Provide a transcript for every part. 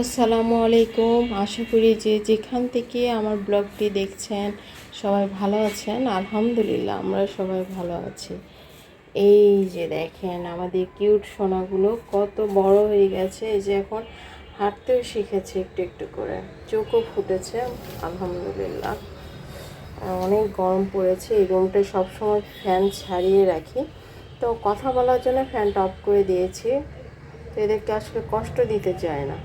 আসসালামু আলাইকুম। আশা করি যে যেখান থেকে আমার ব্লগটি দেখছেন সবাই ভালো আছেন। আলহামদুলিল্লাহ, আমরা সবাই ভালো আছি। এই যে দেখেন আমাদের কিউট সোনাগুলো কত বড় হয়ে গেছে। এই যে এখন হাঁটতেও শিখেছে একটু একটু করে। চোখও ফুটেছে, আলহামদুলিল্লাহ। অনেক গরম পড়েছে, এই রুমটা সবসময় ফ্যান ছাড়িয়ে রাখি। তো কথা বলার জন্য ফ্যানটা অফ করে দিয়েছি। তো এদেরকে আসলে কষ্ট দিতে চায় না।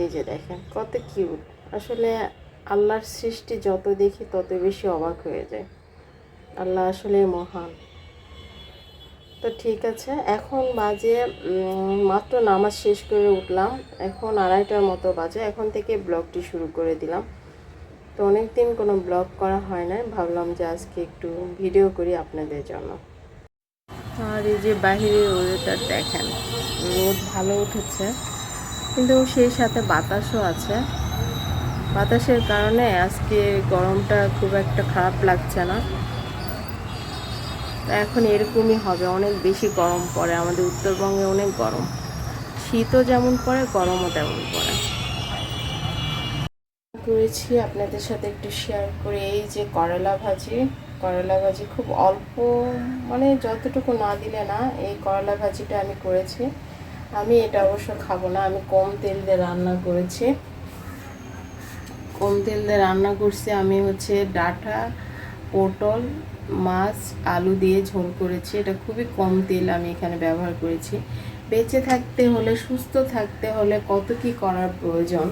এই যে দেখেন, কত কিউট আসলে আল্লাহর সৃষ্টি যত দেখি তত বেশি অবাক হয়ে যায়। আল্লাহ আসলে মহান। তো ঠিক আছে, এখন বাজে মাত্র নামাজ শেষ করে উঠলাম। এখন আড়াইটার মতো বাজে, এখন থেকে ব্লগটি শুরু করে দিলাম। তো অনেক দিন কোনো ব্লগ করা হয় না ভাবলাম যে আজকে একটু ভিডিও করি আপনাদের জন্য। আর এই যে বাহিরের ওয়েদার দেখেন, রোদ ভালো উঠেছে। কিন্তু সেই সাথে বাতাসও আছে। বাতাসের কারণে আজকে গরমটা খুব একটা খারাপ লাগছে না। এখন এরকমই হবে, অনেক বেশি গরম পড়ে, আমাদের উত্তরবঙ্গে অনেক গরম। শীতও যেমন পড়ে, গরমও তেমন পড়ে। করেছি আপনাদের সাথে একটু শেয়ার করে, এই যে করলা ভাজি। করলা ভাজি খুব অল্প মানে যতটুকু না দিলে না, এই করলা ভাজিটা আমি করেছি। আমি এটা অবশ্য খাব না, আমি কম তেল দিয়ে রান্না করেছি। কম তেল দিয়ে রান্না করছি আমি হচ্ছে ডাটা, পটল, মাছ, আলু দিয়ে ঝোল করেছি। এটা খুবই কম তেল আমি এখানে ব্যবহার করেছি। বেঁচে থাকতে হলে, সুস্থ থাকতে হলে কত কি করার প্রয়োজন?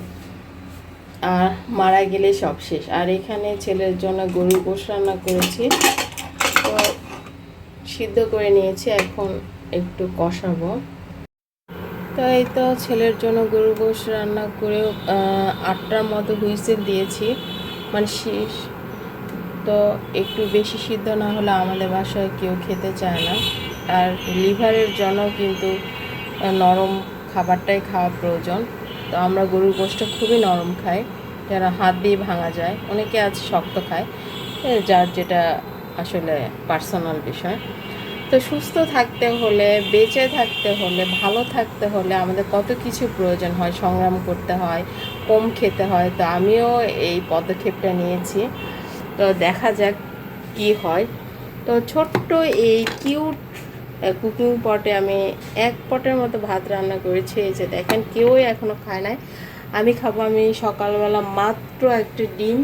আর মারা গেলে সব শেষ। আর এখানে ছেলের জন্য গরুর গোশ রান্না করেছি। তো সিদ্ধ করে নিয়েছি, এখন একটু কষাবো। তো এই তো ছেলের জন্য গরু গোশ রান্না করে আটটার মতো হুইসেল দিয়েছি। মানে শীষ। তো একটু বেশি সিদ্ধ না হলে আমাদের বাসায় কেউ খেতে চায় না। আর লিভারের জন্য কিন্তু নরম খাবারটাই খাওয়া প্রয়োজন। তো আমরা গরুর গোশটা খুবই নরম খাই। যারা হাত দিয়ে ভাঙা যায়, অনেকে আজ শক্ত খায়। যার যেটা আসলে পার্সোনাল বিষয়। তো সুস্থ থাকতে হলে, বেঁচে থাকতে হলে, ভালো থাকতে হলে আমাদের কত কিছু প্রয়োজন হয়, সংগ্রাম করতে হয়, কম খেতে হয়। তো আমিও এই পদক্ষেপটা নিয়েছি। তো দেখা যাক কি হয়। তো ছোট্ট এই কিউট কুকিং পটে আমি এক পটের মতো ভাত রান্না করেছি। যে দেখেন, কেউই এখনও খায় নাই। আমি খাব আমি সকালবেলা মাত্র একটা ডিম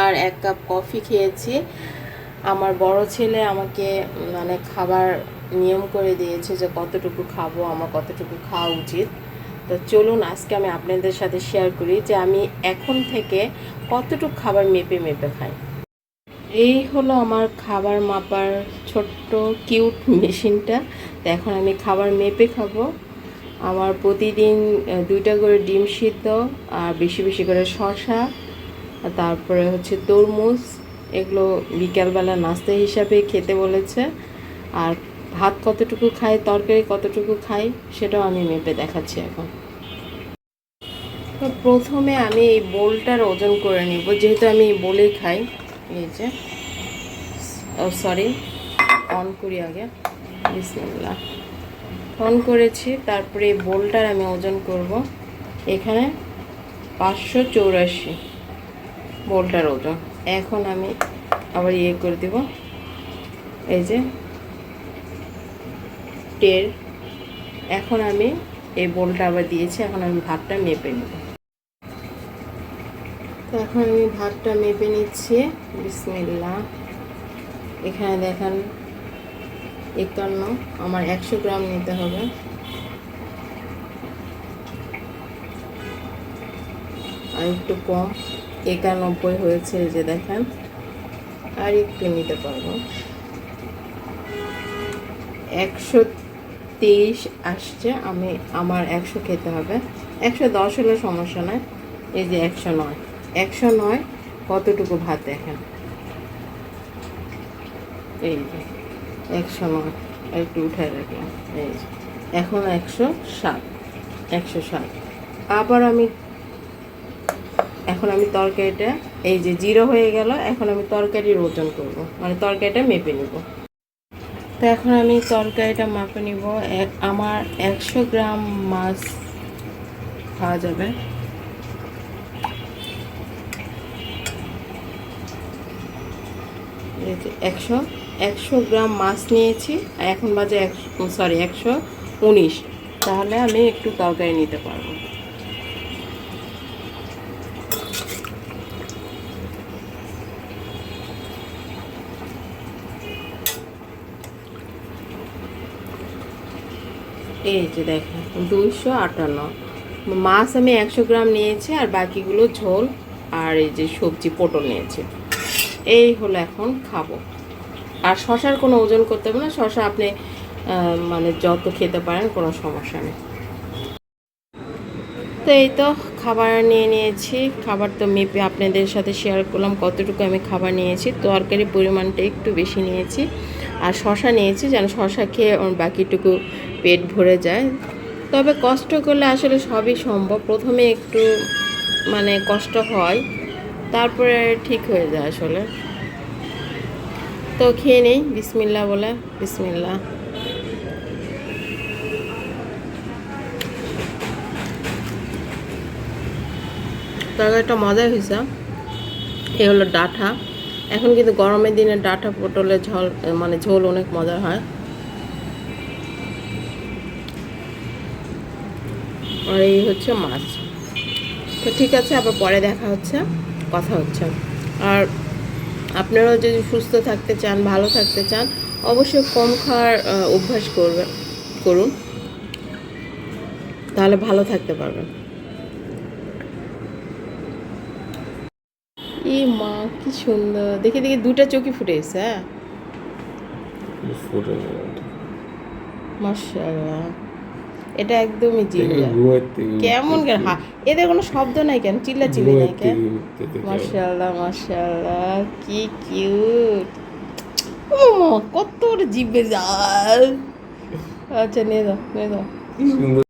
আর এক কাপ কফি খেয়েছি। আমার বড় ছেলে আমাকে মানে খাবার নিয়ম করে দিয়েছে যে কতটুকু খাব, আমার কতটুকু খাওয়া উচিত। তো চলুন, আজকে আমি আপনাদের সাথে শেয়ার করি যে আমি এখন থেকে কতটুকু খাবার মেপে মেপে খাই। এই হলো আমার খাবার মাপার ছোট্ট কিউট মেশিনটা। তো এখন আমি খাবার মেপে খাব। আমার প্রতিদিন দুইটা করে ডিম সিদ্ধ, আর বেশি বেশি করে শশা তারপরে হচ্ছে তরমুজ। এগুলো বিকালবেলা নাস্তা হিসাবে খেতে বলেছে। আর ভাত কতটুকু খাই তরকারি কতটুকু খাই সেটাও আমি মেপে দেখাচ্ছি এখন। তো প্রথমে আমি এই বোলটার ওজন করে নিব, যেহেতু আমি এই বোলেই খাই। এই যে সরি, অন করি আগে। বিসমিল্লাহ। অন করেছি, তারপরে এই বোলটার আমি ওজন করব। এখানে পাঁচশো চৌরাশি। বোলটার ওজন। এখন আমি আবার ইয়ে করে দেব। এই যে, টের। এখন আমি এই বোলটা আবার দিয়েছি, এখন আমি ভাতটা মেপে নেব। তো এখন আমি ভাতটা মেপে নিচ্ছি। বিসমিল্লা। এখানে দেখেন, একান্ন। আমার একশো গ্রাম নিতে হবে। আর একটু কম। একানব্বই হয়েছে যে দেখেন। আর একটু নিতে পারব। একশো তেইশ আসছে, আমি আমার একশো খেতে হবে। একশো দশ হলে সমস্যা নয় এই যে একশো নয়। একশো নয় কতটুকু ভাত দেখেন? এই যে একশো নয়। একটু উঠায় রাখলাম। এই এখন একশো সাত। একশো সাত। আবার আমি এখন আমি তরকারিটা, এই যে জিরো হয়ে গেল, এখন আমি তরকারির ওজন করব। মানে তরকারিটা মেপে নিব। তো এখন আমি তরকারিটা মাপে নিব। আমার একশো গ্রাম মাছ খাওয়া যাবে। একশো একশো গ্রাম মাছ নিয়েছি এখন বাজে একশো সরি একশো উনিশ। তাহলে আমি একটু তরকারি নিতে পারব। এই যে দেখেন, দুইশো আটান্ন। মাছ আমি একশো গ্রাম নিয়েছি আর বাকিগুলো ঝোল আর এই যে সবজি, পটল নিয়েছি। এই হলো এখন খাব। আর শশার কোনো ওজন করতে হবে না, শশা আপনি মানে যত খেতে পারেন কোনো সমস্যা নেই। তো এই তো খাবার নিয়ে নিয়েছি। খাবার তো মেপে আপনাদের সাথে শেয়ার করলাম কতটুকু আমি খাবার নিয়েছি। তরকারি পরিমাণটা একটু বেশি নিয়েছি। আর শশা নিয়েছি যেন শশা খেয়ে বাকিটুকু পেট ভরে যায়। তবে কষ্ট করলে আসলে সবই সম্ভব। প্রথমে একটু মানে কষ্ট হয়, তারপরে ঠিক হয়ে যায় আসলে। তো খেয়ে নেই, বিসমিল্লা বলে, বিসমিল্লা। তরকারিটা মজাই হয়েছে এই হলো ডাঁটা এখন কিন্তু গরমের দিনে ডাঁটা পটলের ঝোল মানে ঝোল অনেক মজার হয়। আর এই হচ্ছে মাছ। তো ঠিক আছে, আবার পরে দেখা হচ্ছে, কথা হচ্ছে। আর আপনারাও যদি সুস্থ থাকতে চান, ভালো থাকতে চান, অবশ্যই কম খাওয়ার অভ্যাস করবে, করুন। তাহলে ভালো থাকতে পারবেন। মা কি সুন্দর। দেখে দেখে দুটা চোখই ফুটে গেছে হ্যাঁ? মাশাআল্লাহ। এটা একদমই জিঞ্জার কেমন কেন হা এদের কোনো শব্দ নাই কেন? চিল্লা চিল্লি নাই কেন? মাশাআল্লাহ মাশাআল্লাহ কি কিউট ও কত জিভে জাল। আচ্ছা নিয়ে যাও নিয়ে সুন্দর